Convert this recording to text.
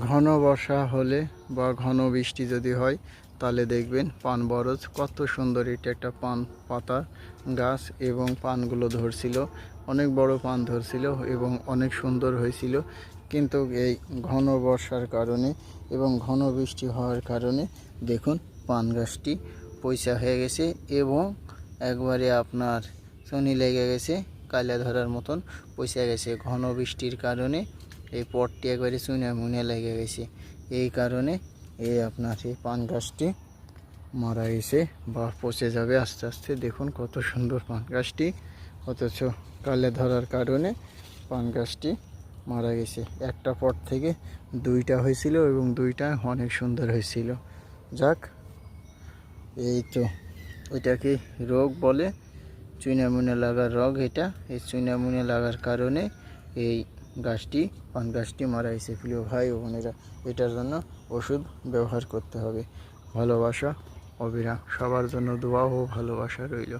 ঘন বর্ষা হলে বা ঘন বৃষ্টি যদি হয়, তাহলে দেখবেন পান বরজ। কত সুন্দর এটা একটা পান পাতা গাছ এবং পানগুলো ধরছিল। অনেক বড় পান ধরছিল এবং অনেক সুন্দর হয়েছিল। কিন্তু এই ঘন বর্ষার কারণে এবং ঘন বৃষ্টি হওয়ার কারণে দেখুন পান গাছটি পয়সা হয়ে গেছে এবং একবারে আপনার শনি লেগে গেছে কালা ধরার মতন পয়সা গেছে। ঘন বৃষ্টির কারণে এই পটটি একবারে চুনে মুনে লেগে গেছে। এই কারণে এই আপনার এই পান গাছটি মারা গেছে বা পচে যাবে। আস্তে আস্তে দেখুন কত সুন্দর পান গাছটি। অথচ কালে ধরার কারণে পান গাছটি মারা গেছে। একটা পট থেকে দুইটা হয়েছিল এবং দুইটা অনেক সুন্দর হয়েছিল। যাক, এই তো ওইটাকে রোগ বলে চুনামুনে লাগার রোগ এটা। এই চুনামুনে লাগার কারণে এই গাছটি, পান গাছটি মারা হয়েছে প্রিয় ভাই ও বোনেরা এটার জন্য ওষুধ ব্যবহার করতে হবে। ভালোবাসা অবিরাম সবার জন্য দোয়া ও ভালোবাসা রইল।